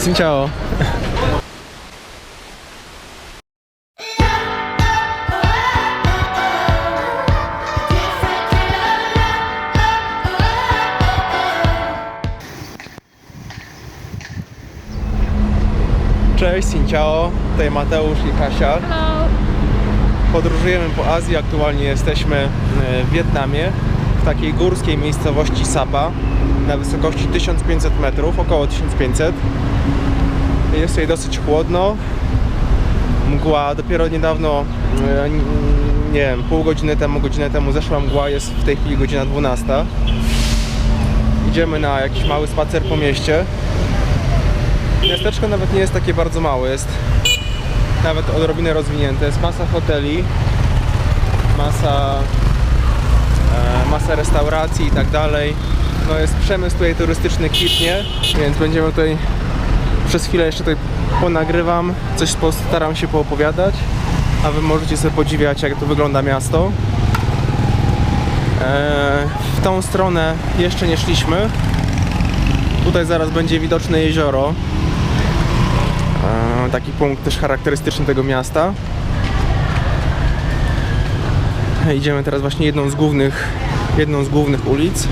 Chào. Cześć, chào. Tutaj Mateusz i Kasia. Hello. Podróżujemy po Azji. Aktualnie jesteśmy e, w Wietnamie, w takiej górskiej miejscowości Sapa na wysokości 1500 metrów, około 1500. Jest tutaj dosyć chłodno. Mgła dopiero niedawno, e, nie wiem, pół godziny temu, godzinę temu zeszła mgła, jest w tej chwili godzina 12. Idziemy na jakiś mały spacer po mieście. Miasteczko nawet nie jest takie bardzo małe, jest nawet odrobinę rozwinięte. Jest masa hoteli, masa, e, masa restauracji i tak dalej. No jest przemysł tutaj turystyczny kwitnie, więc będziemy tutaj przez chwilę jeszcze tutaj ponagrywam, coś postaram się poopowiadać, a wy możecie sobie podziwiać jak to wygląda miasto. E, w tą stronę jeszcze nie szliśmy. Tutaj zaraz będzie widoczne jezioro. E, taki punkt też charakterystyczny tego miasta. Idziemy teraz właśnie jedną z głównych, jedną z głównych ulic.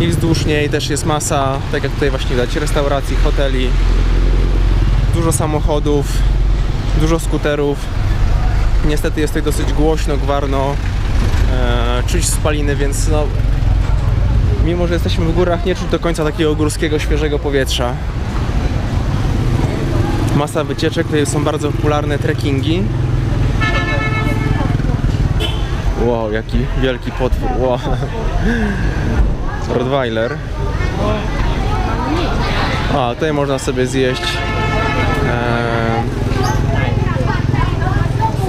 I wzdłuż niej też jest masa, tak jak tutaj właśnie widać, restauracji, hoteli, dużo samochodów, dużo skuterów. Niestety jest tutaj dosyć głośno, gwarno, e, czuć spaliny, więc no, mimo że jesteśmy w górach, nie czuć do końca takiego górskiego, świeżego powietrza masa wycieczek, tutaj są bardzo popularne trekkingi. Wow, jaki wielki potwór. Wow. Rottweiler. A, tutaj można sobie zjeść. em,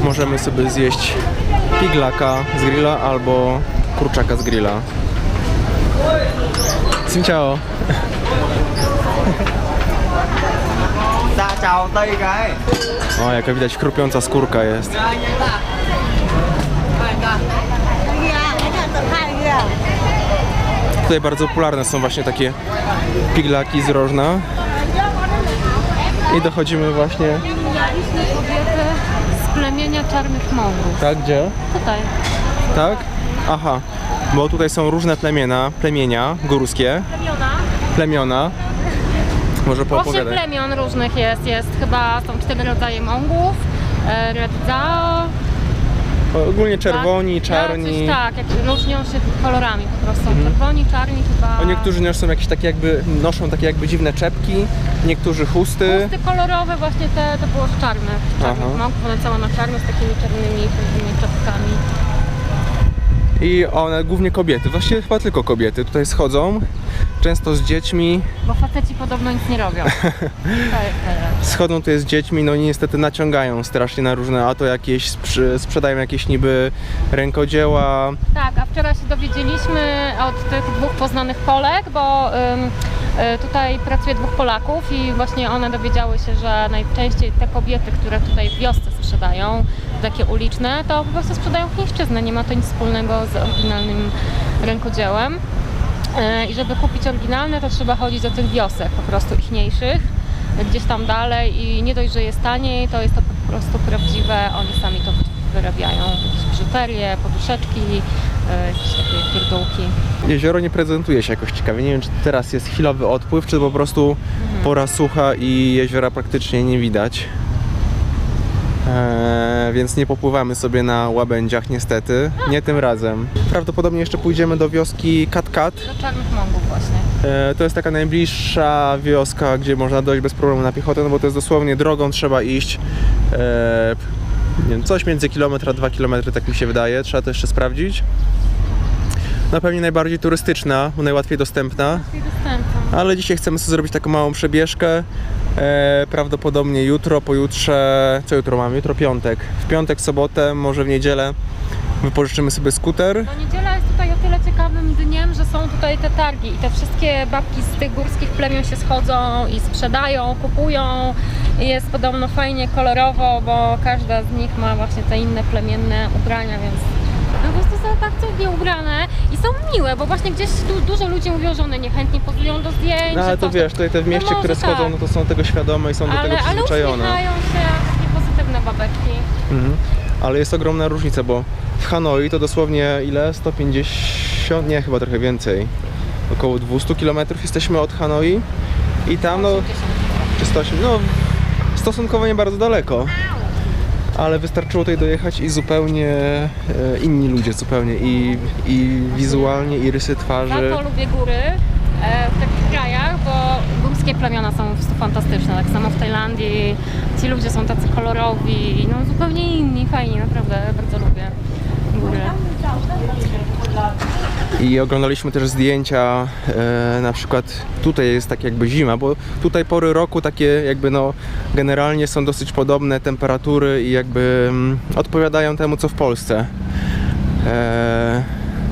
możemy sobie zjeść piglaka z grilla albo kurczaka z grilla. Xin chào. O, jaka widać chrupiąca skórka jest. Tutaj bardzo popularne są właśnie takie piglaki z rożna. I dochodzimy właśnie, Mijaliśmy kobiety z plemienia czarnych mągów. tak, gdzie? Tutaj. Tak? Aha, bo tutaj są różne plemiena, plemienia górskie, Plemiona. plemiona. Może Osiem poopowiadaj. plemion różnych jest. Jest chyba, są cztery rodzaje mągów. E, Red Zao. Ogólnie czerwoni, tak? czarni. Coś tak, jak różnią się kolorami po prostu. Są czerwoni, czarni chyba. O, niektórzy noszą jakieś takie jakby, noszą takie jakby dziwne czepki, niektórzy chusty. Chusty kolorowe właśnie te, to było z czarnych, czarnych Aha. mąków, one całe na czarno z takimi czarnymi tymi czapkami. I one głównie kobiety, właściwie chyba tylko kobiety tutaj schodzą, często z dziećmi, Bo faceci podobno nic nie robią. Jest teraz. schodzą tutaj z dziećmi, no i niestety naciągają strasznie na różne, a to jakieś sprzedają jakieś niby rękodzieła, Tak, a wczoraj się dowiedzieliśmy od tych dwóch poznanych Polek, bo ym, tutaj pracuje dwóch Polaków i właśnie one dowiedziały się, że najczęściej te kobiety, które tutaj w wiosce sprzedają, takie uliczne, to po prostu sprzedają chińszczyznę. Nie ma to nic wspólnego z oryginalnym rękodziełem. Y, I żeby kupić oryginalne, to trzeba chodzić do tych wiosek po prostu ichniejszych, gdzieś tam dalej i nie dość, że jest taniej, to jest to po prostu prawdziwe, oni sami to wyrabiają, jakieś biżuterię, poduszeczki, jakieś takie pierdółki. Jezioro nie prezentuje się jakoś ciekawie. Nie wiem, czy teraz jest chwilowy odpływ, czy po prostu pora sucha i jeziora praktycznie nie widać. Eee, więc nie popływamy sobie na łabędziach niestety. Nie tym razem. Prawdopodobnie jeszcze pójdziemy do wioski Katkat. Do czarnych mongów właśnie. Eee, to jest taka najbliższa wioska, gdzie można dojść bez problemu na piechotę, no bo to jest dosłownie drogą, trzeba iść eee, nie wiem, coś między kilometr a dwa kilometry, tak mi się wydaje. Trzeba to jeszcze sprawdzić. Na pewno najbardziej turystyczna, bo najłatwiej dostępna. I dostępem. Ale dzisiaj chcemy sobie zrobić taką małą przebieżkę. E, prawdopodobnie jutro, pojutrze. Co jutro mamy? Jutro piątek. W piątek, sobotę, może w niedzielę wypożyczymy sobie skuter. No niedziela jest tutaj o tyle ciekawym dniem, że są tutaj te targi i te wszystkie babki z tych górskich plemion się schodzą i sprzedają, kupują jest podobno fajnie kolorowo, bo każda z nich ma właśnie te inne plemienne ubrania, więc No po prostu są tak cudnie ubrane i są miłe, bo właśnie gdzieś tu dużo ludzi mówią, że one niechętnie pozują do zdjęć. No ale to coś wiesz, tutaj te w No mieście, może które schodzą, tak. no to są tego świadome i są do tego ale, ale przyzwyczajone. uśmiechają się, takie pozytywne babeczki. Mhm. Ale jest ogromna różnica, bo w Hanoi to dosłownie ile? 150, nie, chyba trochę więcej. Około 200 km jesteśmy od Hanoi i tam no, 80. czy 180, no stosunkowo nie bardzo daleko. Ale wystarczyło tutaj dojechać i zupełnie e, inni ludzie, zupełnie i, i wizualnie, i rysy twarzy. to lubię góry e, w takich krajach, bo górskie plemiona są po prostu fantastyczne. Tak samo w Tajlandii ci ludzie są tacy kolorowi, no zupełnie inni, fajni, naprawdę bardzo lubię I oglądaliśmy też zdjęcia, e, na przykład tutaj jest tak jakby zima, bo tutaj pory roku takie jakby no generalnie są dosyć podobne temperatury i jakby mm, odpowiadają temu co w Polsce. E,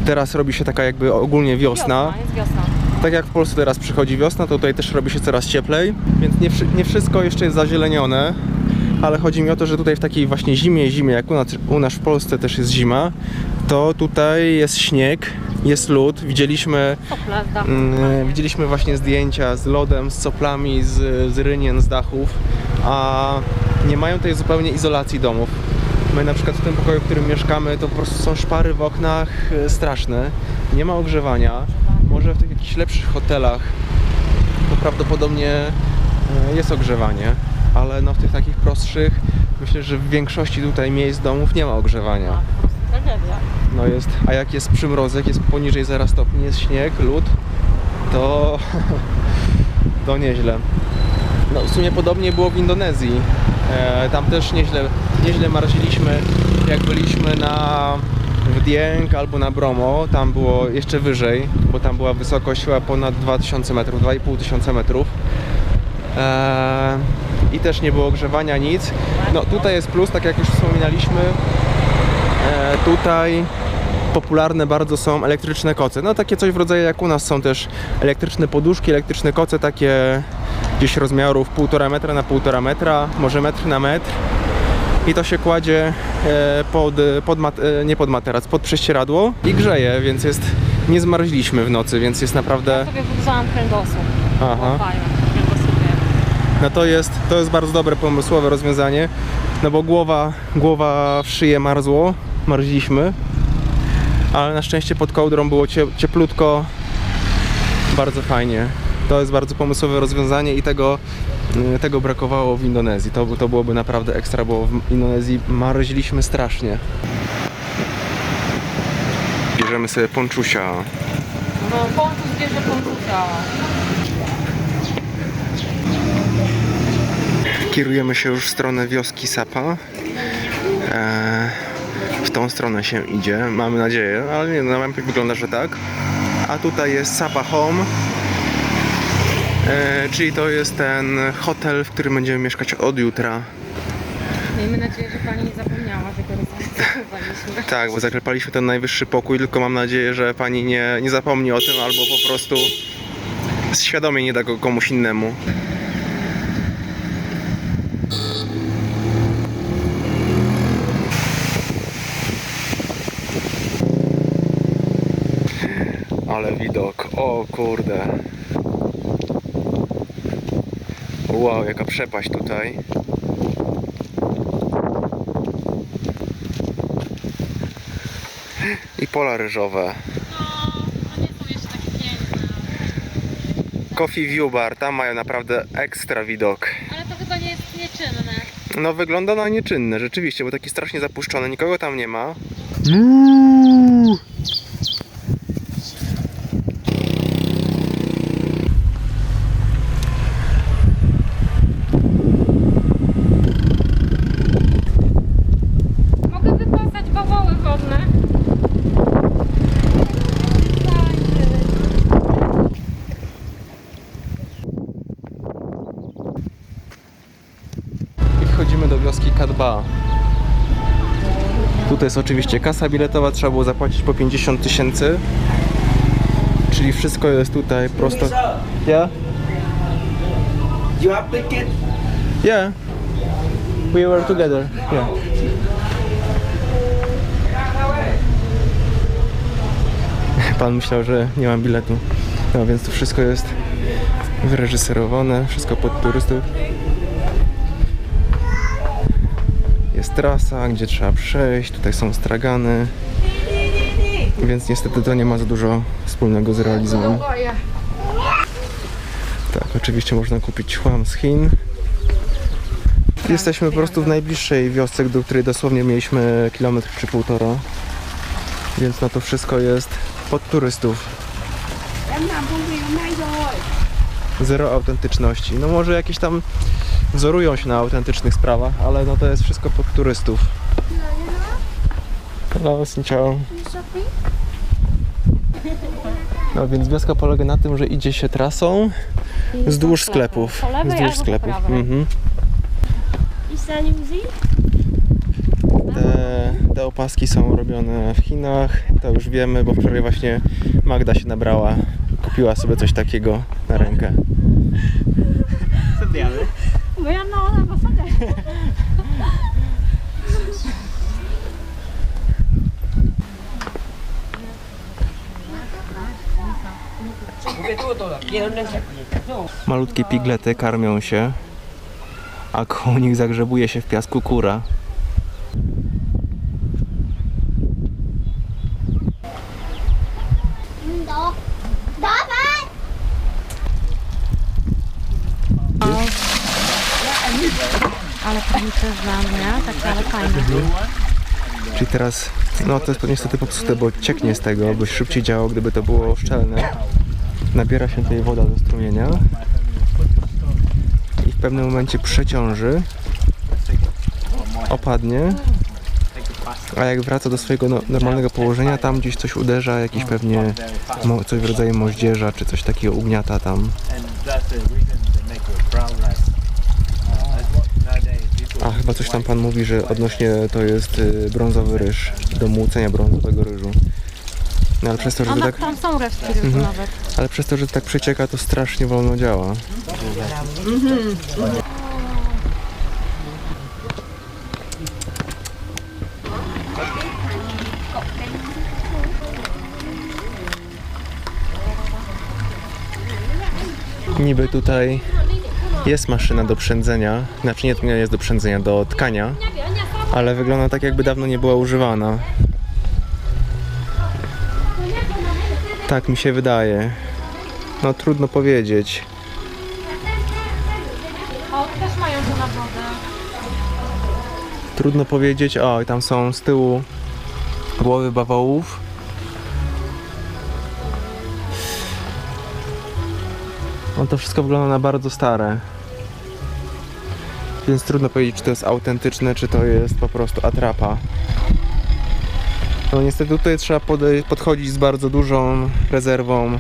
teraz robi się taka jakby ogólnie wiosna. jest wiosna. Tak jak w Polsce teraz przychodzi wiosna, to tutaj też robi się coraz cieplej, więc nie, wszy- nie wszystko jeszcze jest zazielenione, ale chodzi mi o to, że tutaj w takiej właśnie zimie, zimie, jak u nas, u nas w Polsce też jest zima, to tutaj jest śnieg, jest lód, widzieliśmy. Mm, Widzieliśmy właśnie zdjęcia z lodem, z soplami, z, z rynien, z dachów, a nie mają tutaj zupełnie izolacji domów. My na przykład w tym pokoju, w którym mieszkamy, to po prostu są szpary w oknach e, straszne, nie ma ogrzewania. Może w tych jakichś lepszych hotelach to prawdopodobnie e, jest ogrzewanie, ale no w tych takich prostszych myślę, że w większości tutaj miejsc domów nie ma ogrzewania. No jest, a jak jest przymrozek, jest poniżej 0 stopni, jest śnieg, lód, to to nieźle. No w sumie podobnie było w Indonezji. E, tam też nieźle, nieźle marziliśmy, jak byliśmy na w Dieng albo na Bromo, tam było jeszcze wyżej, bo tam była wysokość chyba ponad 2000 metrów, 2500 metrów. E, I też nie było ogrzewania, nic. No tutaj jest plus, tak jak już wspominaliśmy, E, tutaj popularne bardzo są elektryczne koce. No takie coś w rodzaju jak u nas są też elektryczne poduszki, elektryczne koce takie gdzieś rozmiarów 1,5 metra na 1,5 metra, może metr na metr. I to się kładzie e, pod, pod mat, e, nie pod materac, pod prześcieradło i grzeje, więc jest, nie zmarzliśmy w nocy, więc jest naprawdę, Ja sobie wygrzałam kręgosłup. Aha. No to jest, to jest bardzo dobre pomysłowe rozwiązanie, no bo głowa, głowa w szyję marzło, marzliśmy, ale na szczęście pod kołdrą było cie, cieplutko, bardzo fajnie. To jest bardzo pomysłowe rozwiązanie i tego, y, tego brakowało w Indonezji. To, to byłoby naprawdę ekstra, bo w Indonezji marzliśmy strasznie. Bierzemy sobie ponczusia. No, ponczus bierze ponczusa. Kierujemy się już w stronę wioski Sapa. Eee, w tą stronę się idzie, mamy nadzieję, ale nie, na mapie wygląda, że tak. A tutaj jest Sapa Home, eee, czyli to jest ten hotel, w którym będziemy mieszkać od jutra. Miejmy nadzieję, że pani nie zapomniała tego rezerwowaliśmy. Tak, bo zaklepaliśmy ten najwyższy pokój, tylko mam nadzieję, że pani nie, nie zapomni o tym albo po prostu świadomie nie da go komuś innemu. Ale widok, o kurde. Wow, jaka przepaść tutaj. I pola ryżowe. Coffee View Bar, tam mają naprawdę ekstra widok. Ale to chyba nie jest nieczynne. No wygląda na nieczynne, rzeczywiście, bo taki strasznie zapuszczony, nikogo tam nie ma wypasać bawoły wodne. I wchodzimy do wioski Kadba. Tutaj jest oczywiście kasa biletowa, trzeba było zapłacić po 50 tysięcy. Czyli wszystko jest tutaj prosto. Yeah? You have ticket? Yeah. We were together. Yeah. Pan myślał, że nie mam biletu. No więc to wszystko jest wyreżyserowane, wszystko pod turystów. Jest trasa, gdzie trzeba przejść, tutaj są stragany. Więc niestety to nie ma za dużo wspólnego z realizmem. Tak, oczywiście można kupić chłam z Chin. Jesteśmy po prostu w najbliższej wiosce, do której dosłownie mieliśmy kilometr czy półtora. Więc na to wszystko jest pod turystów. Zero autentyczności. No może jakieś tam wzorują się na autentycznych sprawach, ale no to jest wszystko pod turystów. Hello, xin chào. No więc wioska polega na tym, że idzie się trasą wzdłuż sklepów. Wzdłuż sklepów. Mhm. Te, te opaski są robione w Chinach, to już wiemy, bo wczoraj właśnie Magda się nabrała, kupiła sobie coś takiego na rękę. Mới Malutkie piglety karmią się, a koło nich zagrzebuje się w piasku kura. Đó Đó ba Ale pancerza, nie? Takie, fajne. Czyli teraz, no to jest niestety popsute, bo cieknie z tego, by szybciej działało, gdyby to było szczelne. Nabiera się tutaj woda ze strumienia i w pewnym momencie przeciąży, opadnie, a jak wraca do swojego no, normalnego położenia, tam gdzieś coś uderza, jakiś pewnie coś w rodzaju moździerza, czy coś takiego ugniata tam. Chyba coś tam pan mówi, że odnośnie to jest y, brązowy ryż, do młócenia brązowego ryżu. No ale przez to, że A to na, tak, tam są resztki ryżu nawet. ale przez to, że to tak przecieka, to strasznie wolno działa. Niby tutaj jest maszyna do przędzenia, znaczy nie, to nie jest do przędzenia, do tkania, ale wygląda tak jakby dawno nie była używana. Tak mi się wydaje. No trudno powiedzieć. O, też mają to na wodę. Trudno powiedzieć. O, i tam są z tyłu głowy bawołów. No to wszystko wygląda na bardzo stare. Więc trudno powiedzieć, czy to jest autentyczne, czy to jest po prostu atrapa. No niestety tutaj trzeba podchodzić z bardzo dużą rezerwą.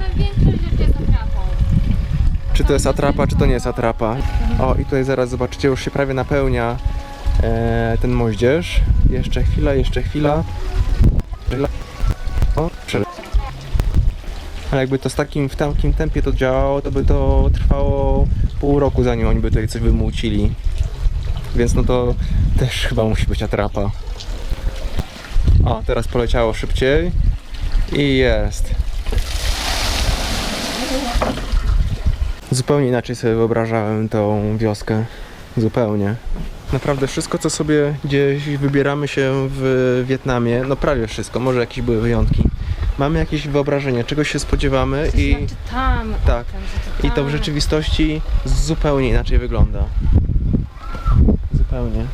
Czy to jest atrapa, czy to nie jest atrapa. O, i tutaj zaraz zobaczycie, już się prawie napełnia e, ten moździerz. Jeszcze chwila, jeszcze chwila. O, Ale jakby to z takim, w takim tempie to działało, to by to trwało pół roku, zanim oni by tutaj coś wymucili. Więc no to też chyba musi być atrapa. O, teraz poleciało szybciej. I jest. Zupełnie inaczej sobie wyobrażałem tą wioskę. Zupełnie. Naprawdę wszystko, co sobie gdzieś wybieramy się w Wietnamie, no prawie wszystko, może jakieś były wyjątki. Mamy jakieś wyobrażenie, czego się spodziewamy i, Znaczy tam. Tak. tym, to i to w tam. rzeczywistości zupełnie inaczej wygląda. Zupełnie.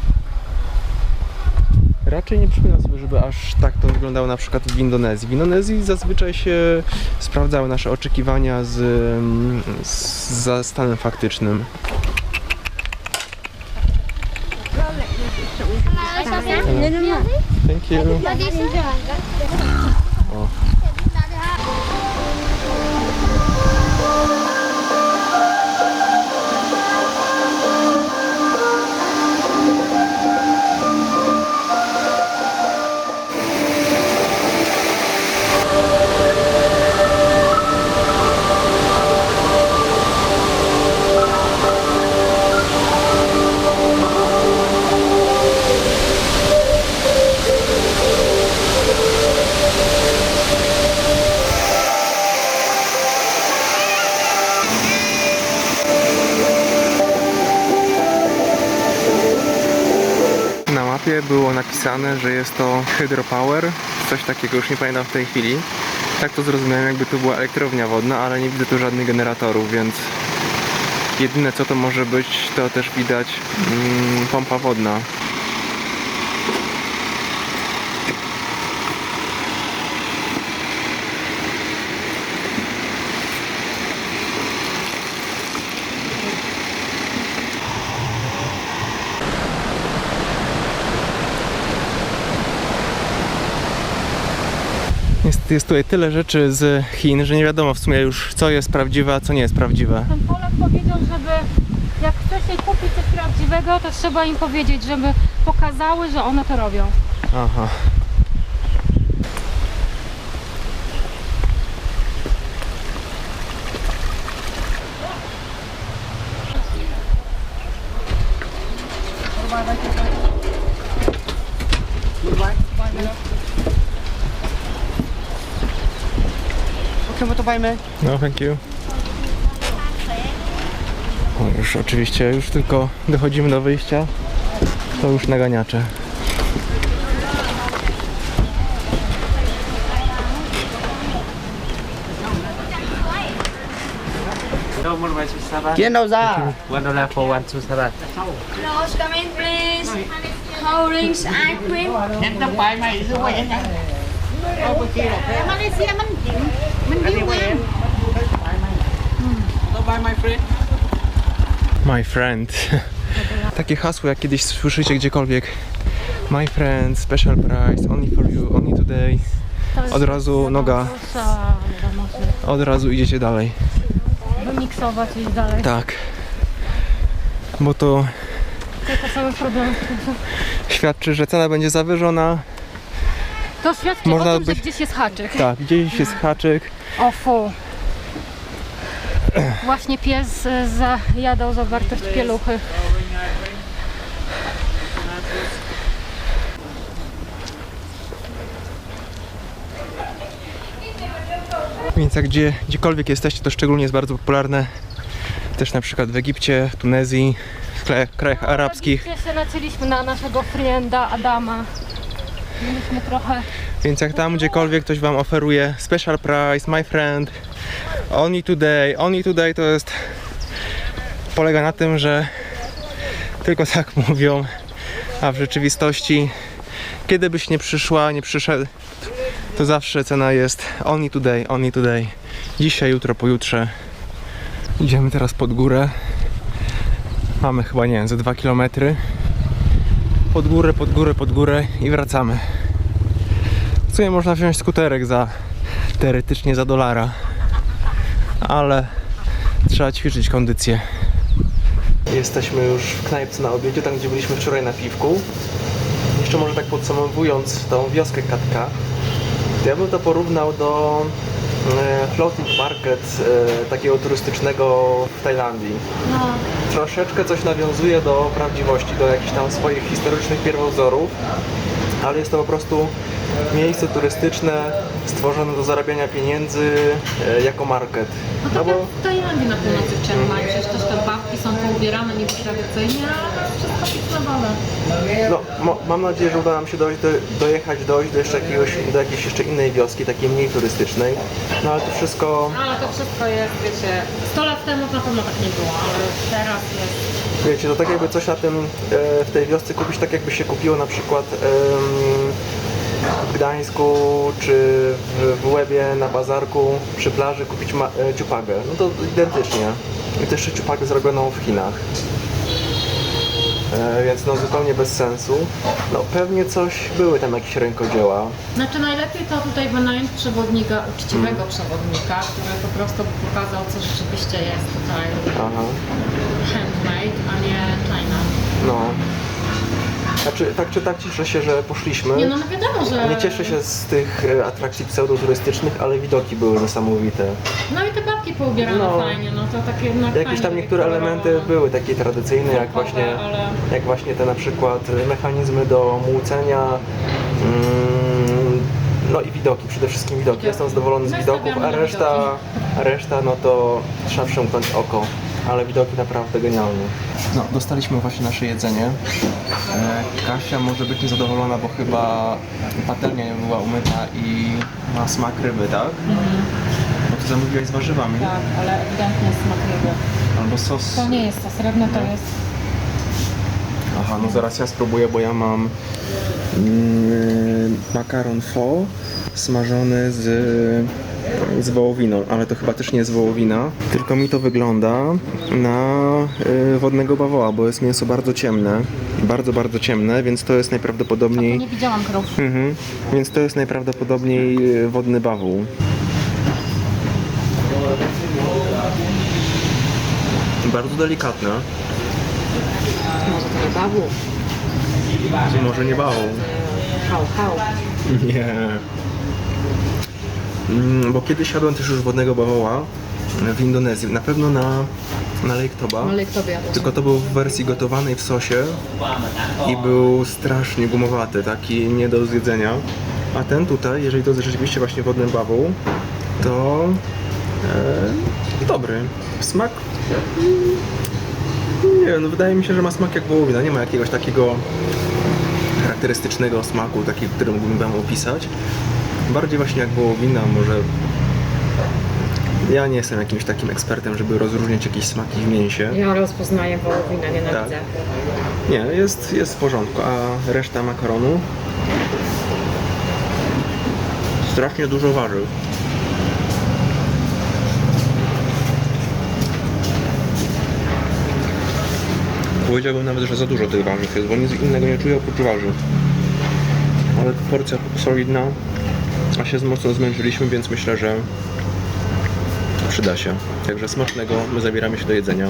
Raczej nie przypominam sobie, żeby aż tak to wyglądało na przykład w Indonezji. W Indonezji zazwyczaj się sprawdzały nasze oczekiwania z, mm, z za stanem faktycznym. Thank you. Napisane, że jest to hydropower, coś takiego już nie pamiętam w tej chwili. Tak to zrozumiałem, jakby to była elektrownia wodna, ale nie widzę tu żadnych generatorów, więc jedyne co to może być, to też widać mm, pompa wodna. Jest, tutaj tyle rzeczy z Chin, że nie wiadomo w sumie już co jest prawdziwe, a co nie jest prawdziwe. Ten Polak powiedział, żeby jak chce się kupić coś prawdziwego, to trzeba im powiedzieć, żeby pokazały, że one to robią. Aha. Ok, tay mê. No, thank you. O, już oczywiście, już tylko dochodzimy do wyjścia. To już naganiacze. No. Kiến đâu ra? One dollar for one two salad. Close, come in, please. Cold drinks, ice cream. Em tao phải mày น มันวิวงาม Tao buy my friend. My friend. Takie hasło, jak kiedyś słyszycie gdziekolwiek. My friend, special price, only for you, only today. Od razu noga, od razu idziecie dalej. Wymiksować i iść dalej. Tak. Bo to Tylko same problemy. świadczy, że cena będzie zawyżona. to świadczy Można o tym, być- że gdzieś jest haczyk. Tak, gdzieś jest haczyk. O fu. Właśnie pies y, zajadał za wartość pieluchy. Więc jak gdzie, gdziekolwiek jesteście, to szczególnie jest bardzo popularne. Też na przykład w Egipcie, Tunezji, w krajach, krajach arabskich. Gdzie się na naszego frienda Adama. Mieliśmy trochę Więc jak tam gdziekolwiek ktoś wam oferuje special price, my friend, only today, only today to jest polega na tym, że tylko tak mówią, a w rzeczywistości kiedy byś nie przyszła, nie przyszedł, to zawsze cena jest only today, only today. Dzisiaj, jutro, pojutrze. Idziemy teraz pod górę. Mamy chyba, nie wiem, ze 2 km. Pod górę, pod górę, pod górę i wracamy. W sumie można wziąć skuterek za teoretycznie za dolara, ale trzeba ćwiczyć kondycję. Jesteśmy już w knajpce na obiedzie, tam gdzie byliśmy wczoraj na piwku. Jeszcze może tak podsumowując tą wioskę Katka, to ja bym to porównał do e, floating market e, takiego turystycznego w Tajlandii. no, Troszeczkę coś nawiązuje do prawdziwości, do jakichś tam swoich historycznych pierwowzorów, ale jest to po prostu miejsce turystyczne stworzone do zarabiania pieniędzy e, jako market. No No tak bo w Tajlandii na północy w Chiang Mai, przecież też te babki są poubierane niby tradycyjnie, ale wszystko dole. no, mo, mam nadzieję, że uda nam się dojść do, dojechać, dojść do jeszcze jakiegoś, do jakiejś jeszcze innej wioski, takiej mniej turystycznej. No ale to wszystko, Ale to wszystko jest, wiecie, 100 lat temu na pewno tak nie było, ale teraz jest. wiecie, to tak jakby coś na tym, e, w tej wiosce kupić, tak jakby się kupiło na przykład em, w Gdańsku czy w, Łebie na bazarku przy plaży kupić ma, e, ciupagę. No to identycznie. I też jeszcze ciupagę zrobioną w Chinach. E, więc no zupełnie bez sensu. No pewnie coś, były tam jakieś rękodzieła. Znaczy najlepiej to tutaj wynająć przewodnika, uczciwego przewodnika, który po prostu pokazał, co rzeczywiście jest tutaj Aha. handmade, a nie China. No. Znaczy, tak czy tak cieszę się, że poszliśmy. Nie no, no wiadomo, że... Nie cieszę się z tych e, atrakcji pseudoturystycznych, ale widoki były niesamowite. No i te babki poubierane No. fajnie, no to takie jednak Jakieś fajnie tam niektóre wykolorowane. elementy były takie tradycyjne, jak Folkowe, właśnie, ale- jak właśnie te na przykład mechanizmy do młócenia. Mm, no i widoki, przede wszystkim widoki. Jestem zadowolony z My widoków, stawiamy a na reszta, a reszta no to trzeba przymknąć oko. Ale widoki naprawdę genialne. No, dostaliśmy właśnie nasze jedzenie. E, Kasia może być niezadowolona, bo chyba patelnia nie była umyta i ma smak ryby, tak? Bo ty zamówiłaś z warzywami. Tak, ale ewidentnie smak ryby. Albo sos. To nie jest to srebrne, to No. jest Aha, no zaraz ja spróbuję, bo ja mam mm, makaron fo smażony z, z wołowiną, ale to chyba też nie jest wołowina, tylko mi to wygląda na y, wodnego bawoła, bo jest mięso bardzo ciemne, bardzo, bardzo ciemne, więc to jest najprawdopodobniej... Nie widziałam krów. Mhm. Więc to jest najprawdopodobniej y, wodny bawół. Bardzo delikatne. Może to nie bawu. Może nie bawół. Hał, hał. Nie. Mm, Bo kiedyś jadłem też już wodnego bawoła w Indonezji. Na pewno na, na Lake Toba. Kto wie? Tylko to był w wersji gotowanej w sosie i był strasznie gumowaty, taki nie do zjedzenia. A ten tutaj, jeżeli to jest rzeczywiście właśnie wodny bawół, to e, dobry. Smak. Nie wiem, no wydaje mi się, że ma smak jak wołowina. Nie ma jakiegoś takiego charakterystycznego smaku, taki, który mógłbym wam opisać. Bardziej właśnie jak wołowina, może ja nie jestem jakimś takim ekspertem, żeby rozróżniać jakieś smaki w mięsie. Ja rozpoznaję wołowinę, nienawidzę. Tak. Nie, jest, jest w porządku. A reszta makaronu? Strasznie dużo warzyw. Powiedziałbym nawet, że za dużo tych warzyw jest, bo nic innego nie czuję oprócz warzyw. Ale porcja solidna, a się mocno zmęczyliśmy, więc myślę, że przyda się. Także smacznego, my zabieramy się do jedzenia.